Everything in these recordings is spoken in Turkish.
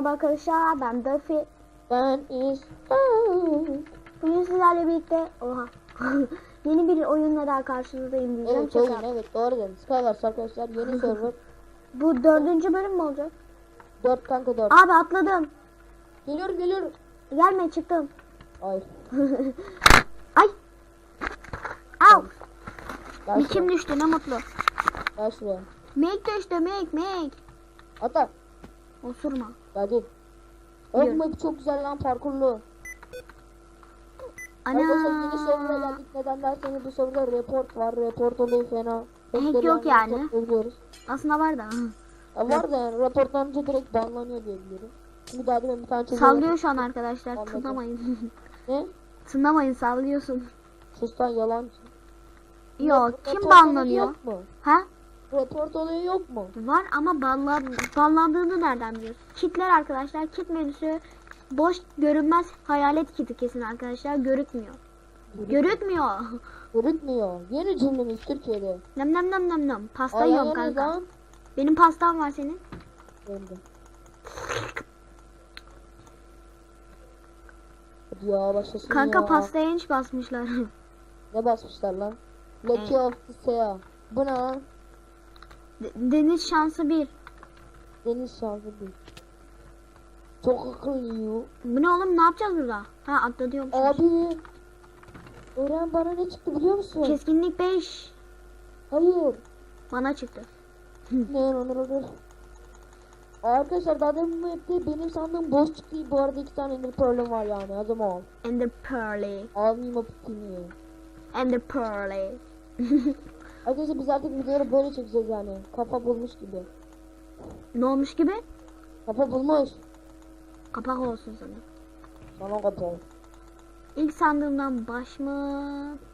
merhaba arkadaşlar. Ben Duffy. Ben is Bugün sizlerle birlikte oha yeni bir oyunla daha karşınızdayım diyeceğim. Evet oyun evet doğru dedin. Skywars arkadaşlar yeni server. Bu dördüncü bölüm mü olacak? 4 kanka 4. Abi atladım. Geliyorum geliyorum. Gelme çıktım. Hayır. Ay. Al. Kim düştü ne mutlu. Şuraya. Make düştü make make. Ata. Osurma. Gel gel. Biliyorum. Oğlum bu çok güzel lan parkurlu. Arkadaşlar yeni server'a Ana. geldik. Neden derseniz bu serverda report var. Report oluyor fena. Hack Hackleri yok yani. reportluyoruz. Aslında var da. Ya var da yani raportlanınca direkt banlanıyor diye biliyorum. Şimdi daha demin bir tane çocuğu... Sallıyor şu an arkadaşlar. Anladım. Tınlamayın. Ne? Tınlamayın sallıyorsun. Sus lan yalancı. Yok kim olayı banlanıyor? Yok mu? Ha? Report olayı yok mu? Var ama banlan, banlandığını nereden biliyorsun? Kitler arkadaşlar. Kit menüsü boş görünmez hayalet kiti kesin arkadaşlar. Görükmüyor. Görükmüyor. Görükmüyor. Yeni cümlemiz Türkiye'de. Nem nem nem nem nem. Pasta Ay, yiyorum kanka. lan. Benim pastam var senin. Benim ya başlasın Kanka ya. pastaya hiç basmışlar. Ne basmışlar lan? Lucky of the Sea. Bu ne lan? De- Deniz şansı bir. Deniz şansı değil. Çok akıllıyım. Bu ne oğlum ne yapacağız burada? Ha atla diyorum. Abi. Eren bana ne çıktı biliyor musun? Keskinlik 5. Hayır. Bana çıktı. Ne olur olur. Arkadaşlar daha demin bu map'te benim sandığım boş çıktı. Bu arada iki tane ender pearl'üm var yani. O zaman Ender Pearly. almayayım o pitini. Ender Pearly. Arkadaşlar biz artık videoları böyle çekeceğiz yani. Kafa bulmuş gibi. ne olmuş gibi? Kafa bulmuş. Kapak olsun sana. Sana kafa. İlk sandığımdan baş mı?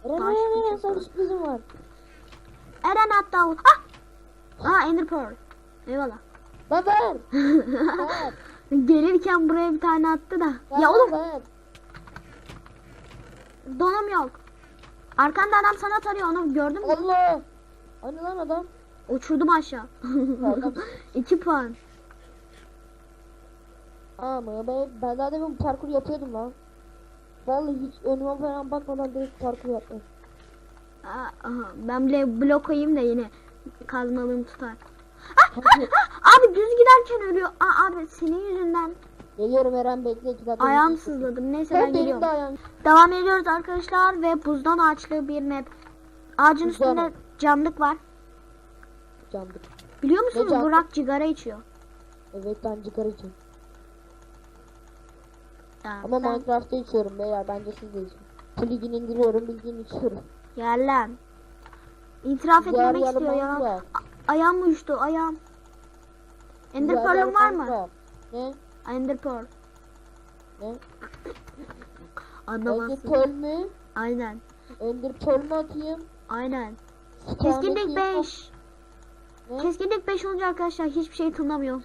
Eren Baş Eren Eren sana sürprizim var. Eren hatta Ah! Aa Ender Pearl. Eyvallah. Ver. ver. Gelirken buraya bir tane attı da. ver, ya oğlum Ver. donum yok. Arkanda adam sana tarıyor onu gördün mü? Allah. Hani lan adam? Uçurdum aşağı. 2 puan. Ama ben, ben daha demin parkur yapıyordum lan. Vallahi hiç önüme falan bakmadan direkt parkur yaptım. Aha, ben bile blok koyayım da yine kazmalığım tutar. Ah, ah, ah, abi düz giderken ölüyor. Aa, abi senin yüzünden Geliyorum Eren bekle iki dakika. ayağım sızladım. Neyse ben benim geliyorum. de ayağım. Devam ediyoruz arkadaşlar ve buzdan ağaçlı bir map. Ağacın Buzdan üstünde camlık var. Candık. Biliyor musunuz camlık? Burak cigara içiyor. Evet ben çıkar için. Ha, Ama ben- Minecraft'ta içiyorum beyler bence siz de için. Plugin indiriyorum bildiğin içiyorum. Gel lan. İtiraf etmemek yarı istiyor ya. Minecraft. A- ayağım uyuştu ayağım. Ender var mı? Minecraft. Ne? Ender Pearl. Ne? Anlamazsın. Pearl mü? Aynen. Ender Pearl mü atayım? Aynen. Keskinlik atayım? 5. Ne? Keskinlik 5 olunca arkadaşlar hiçbir şey tınlamıyor.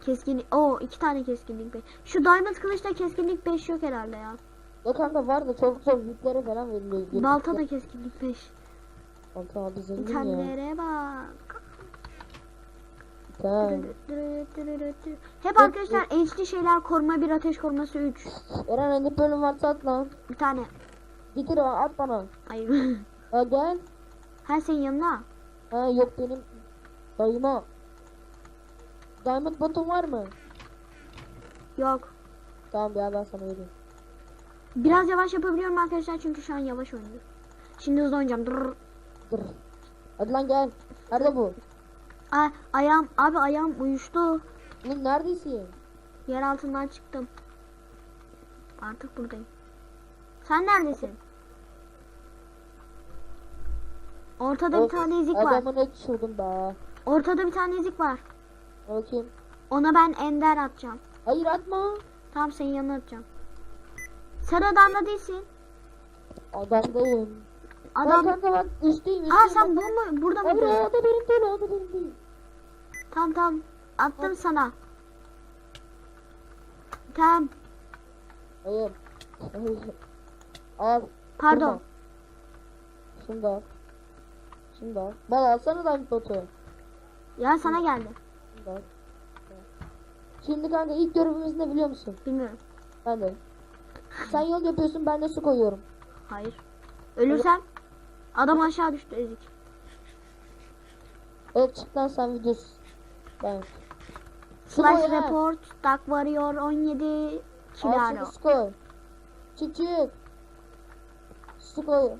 Keskinlik. Oo iki tane keskinlik 5. Şu diamond kılıçta keskinlik 5 yok herhalde ya. Ya kanka var da çok zor yüklere falan veriliyor. Balta da keskinlik 5. Kanka abi zengin ya. İtemlere bak. Hep arkadaşlar HD şeyler koruma bir ateş koruması 3. Eren Ender Pearl'ün varsa at lan. Bir tane. Getir at bana. Hayır. Ha gel. Her senin yanına. Ha yok benim dayıma. Diamond botun var mı? Yok. Tamam ya ben sana vereyim. Biraz yavaş yapabiliyorum arkadaşlar çünkü şu an yavaş oynuyorum. Şimdi hızlı oynayacağım. Dırr. Dur. Hadi lan gel. Nerede bu? Ay, ayağım abi ayağım uyuştu. Oğlum neredesin? Yer altından çıktım. Artık buradayım. Sen neredesin? Ortada bir Of, tane ezik var. Adamı ne düşürdüm be. Ortada bir tane ezik var. Bakayım. Ona ben ender atacağım. Hayır atma. Tamam senin yanına atacağım. Sarı adamda değilsin. Adamdayım. Adam. Adam... Kanka bak üstteyim üstteyim. Aa sen bu mu? Burada Hayır o da benim değil o da benim değil. Tamam tamam. Attım sana. Tamam. Hayır. Al. Pardon. Şunu al. Da al. Da. Bana alsana Diamond botu. Ya sana geldi. Da al. Şimdi kanka ilk görevimiz ne biliyor musun? Bilmiyorum. Ben de. Sen yol yapıyorsun ben de su koyuyorum. Hayır. Ölürsem adam aşağı düştü ezik. Evet çık lan sen videosu. Ben. Ha. report Dark Warrior 17 Al Kilaro. şunu su koy. Çık çık. Su koy.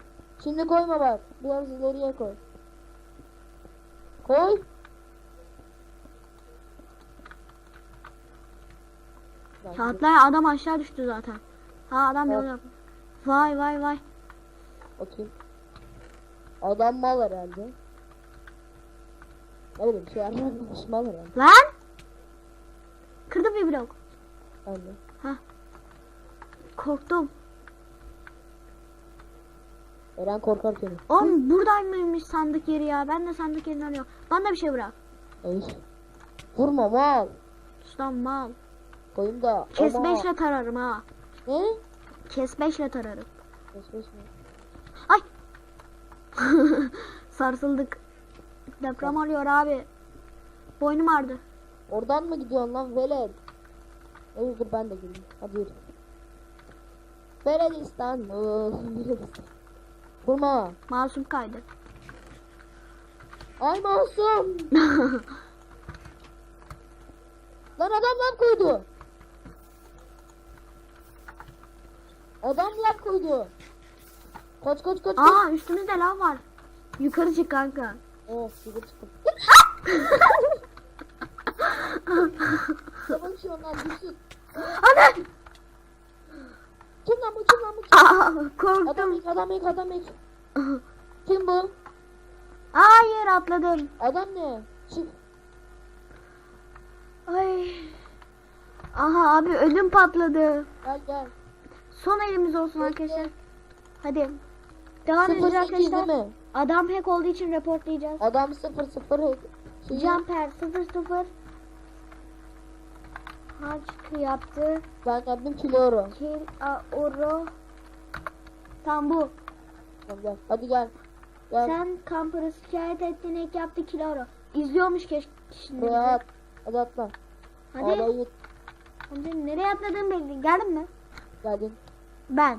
Şimdi koyma bak. Biraz ileriye koy. Koy. Kağıtlar adam aşağı düştü zaten. Ha adam yol yapmış. Vay vay vay. Bakayım. Adam mal herhalde. Ne bileyim şey yapmamış mal herhalde. Lan! Kırdım bir blok. Ben de. Korktum. Eren korkar seni. Oğlum buradaymış sandık yeri ya. Ben de sandık yerini arıyorum. Bana da bir şey bırak. Ey. Vurma mal. Ustam mal. Koyayım da. Kes Ama- beşle tararım ha. Ne? Kes beşle tararım. Kes beş mi? Ay! Sarsıldık. Deprem oluyor abi. Boynum ağrıdı. Oradan mı gidiyorsun lan velet? Neyse dur ben de gireyim. Hadi yürü. Veledistan. Veledistan. Vurma. Masum kaydı. Ay masum. Lan adam lan koydu. Adam lan koydu. Kaç kaç. kaç. Aa üstümüzde lav var. Yukarı çık kanka. Oh yukarı çıktım. Savaşıyor lan düşün. Ana! Kim lan bu kim lan bu kim? Aa, Adam korktum. adam ilk adam ilk. Kim bu? Hayır atladım. Adam ne? Çık. Ay. Aha abi ödüm patladı. Gel gel. Son elimiz olsun arkadaşlar. Hadi. Devam edeceğiz değil arkadaşlar. mi? Adam hack olduğu için reportlayacağız. Adam sıfır sıfır. Şey, Jumper 00 Hack yaptı. Ben yaptım kilo Kill a oro. Tam bu. Tamam gel. Hadi gel. Gel. Sen kampırı şikayet ettin hack yaptı kill oro. İzliyormuş keş şimdi. At. Hadi atla. Hadi. Git. Hadi nereye atladığını belli. Geldin mi? Geldin. Ben.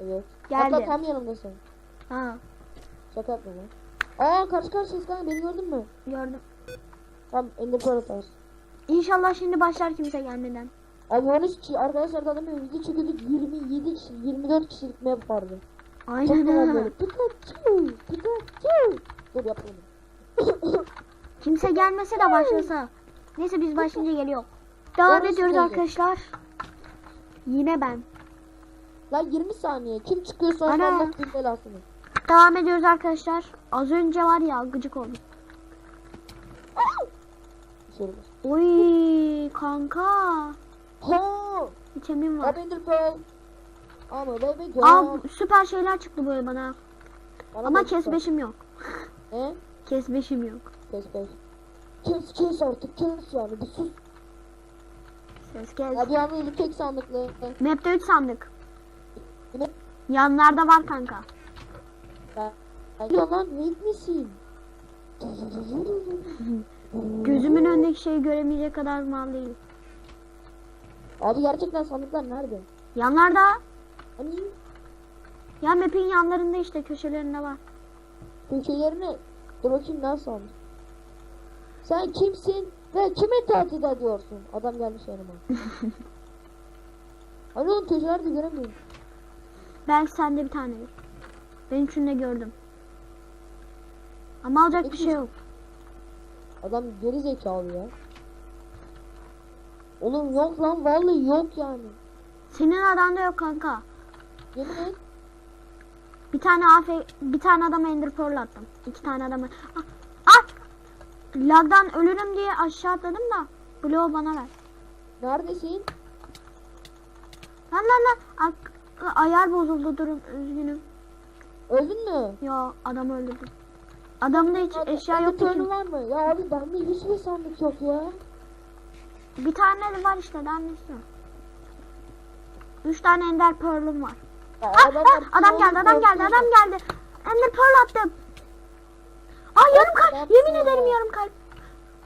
Evet. Geldi. Hatta tam yanımdasın. Ha Şaka yapma lan. Aa karşı karşıyayız kanka beni gördün mü? gördüm. Tamam Pearl atarsın. İnşallah şimdi başlar kimse gelmeden. Abi 13 kişi arkadaşlar da adamın video çekiyorduk 27 kişi 24 kişilik map vardı. Aynen böyle. Pikachu! Pikachu! Dur yapalım. Kimse gelmese de başlasa. Neyse biz başlayınca geliyor. Devam Orası ediyoruz gelecek. arkadaşlar. Yine ben. Lan 20 saniye. Kim çıkıyorsa Ana. Allah bir belasını. Devam ediyoruz arkadaşlar. Az önce var ya gıcık oldum. Oy kanka. Ha! İçemin var. Abi Ender Pearl. Ama baby girl. Aa süper şeyler çıktı böyle bana. Bana Ama çıktı. kesbeşim yok. Ne? Kesbeşim yok. Kes kes. Kes kes artık kes yani bir sus. Ses kes. Abi yalnız tek sandıklı. Map'te 3 sandık. Ne? Yanlarda var kanka. Ya lan ne misin? Gözümün önündeki şeyi göremeyecek kadar mal değil. Abi gerçekten sandıklar nerede? Yanlarda. Hani Ya map'in yanlarında işte köşelerinde var. köşelerini dur bakayım nasıl almış. Sen kimsin ve kime tahdit ediyorsun? Adam gelmiş yanıma. Hani oğlum köşelerde göremiyorum. Belki sende bir tane var. Ben üçünü de gördüm. Ama alacak bir şey yok. Adam geri zekalı ya. Oğlum yok lan vallahi yok yani. Senin adamda yok kanka. Yemin et. Bir tane AF bir tane adama ender pearl attım. İki tane adama. Ah! ah! Lagdan ölürüm diye aşağı atladım da. Bloğu bana ver. Neredesin? Lan lan lan. Ak- ayar bozuldu durun üzgünüm. Öldün mü? Yo adam öldürdü. Adamda hiç Abi, eşya ki. pearl'ü var mı? Ya abi bende hiçbir sandık yok ya. Bir tane de var işte istiyorsun? Üç tane ender pearl'üm var. ya Ah, adamlar ah, adam geldi adam geldi adam geldi. Ender pearl attım. Ay yarım kalp. Adam Yemin ya. ederim yarım kalp.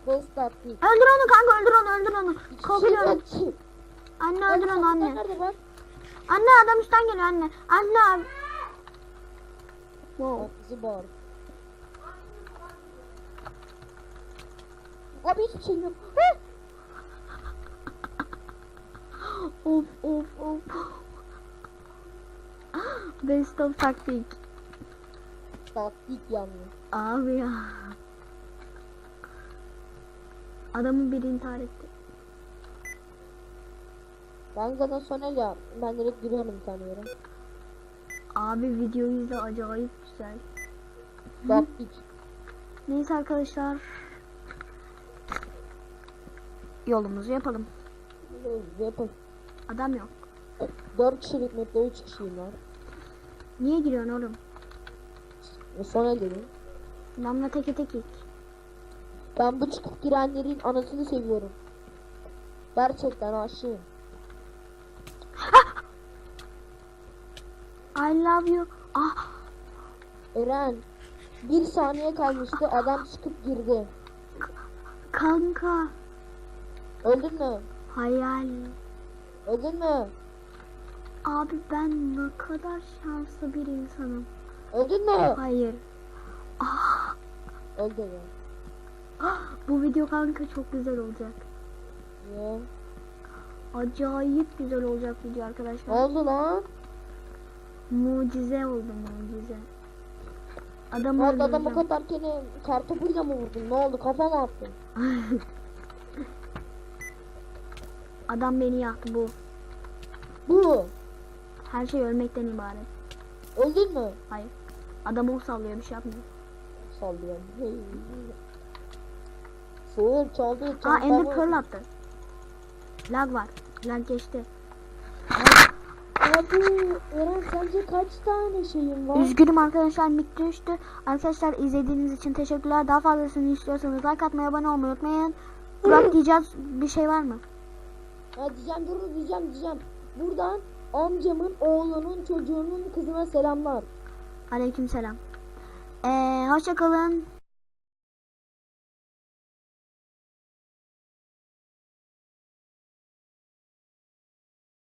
Öldür onu kanka öldür onu öldür onu. Kovuyorum. Anne öldür onu anne. Anne adam üstten geliyor anne. Anne abi. Bizi bağır. Abi hiçbir şey yok. Of of of. Best of taktik. Taktik yalnız. Abi ya. Adamın biri intihar etti. Ben zaten Soner ya. Ben direkt giriyorum yere. Abi video izle acayip güzel. Taktik. Neyse arkadaşlar. Yolumuzu yapalım. Yapın. Adam yok. 4 kişilik map'te 3 kişiyim var. Niye giriyorsun oğlum? E Soner dedim. Damla teke tekik. Ben bu çıkıp girenlerin anasını seviyorum. Gerçekten aşığım. I love you. Ah Eren. Bir saniye kalmıştı adam çıkıp girdi. kanka. Öldün mü? Hayal. Öldün mü? Abi ben ne kadar şanslı bir insanım. Öldün mü? Hayır. Ah, Öldü ya. bu video kanka çok güzel olacak. Niye? Acayip güzel olacak video Ne arkadaşlar. oldu lan? Mucize oldu mucize. Adamı adam öldüreceğim. kadar kere kartopuyla mı vurdun? Ne oldu? Kafa mı attın? Adam beni yaktı bu. Bu. Her şey ölmekten ibaret. Öldün mü? Hayır. Adam ok sallıyor bir şey yapmıyor. Sallıyor. Hey. Sığır çaldı. Aa. Ender Pearl attı. Lag var. Lag geçti. Abi Eren sence kaç tane şeyin var? Üzgünüm arkadaşlar mik düştü. Arkadaşlar izlediğiniz için teşekkürler. Daha fazlasını istiyorsanız like atmayı, abone olmayı unutmayın. Burak diyeceğiz bir şey var mı? Ya diyeceğim dur diyeceğim diyeceğim. Buradan amcamın oğlunun çocuğunun kızına selamlar. Aleyküm selam. Ee, hoşça kalın.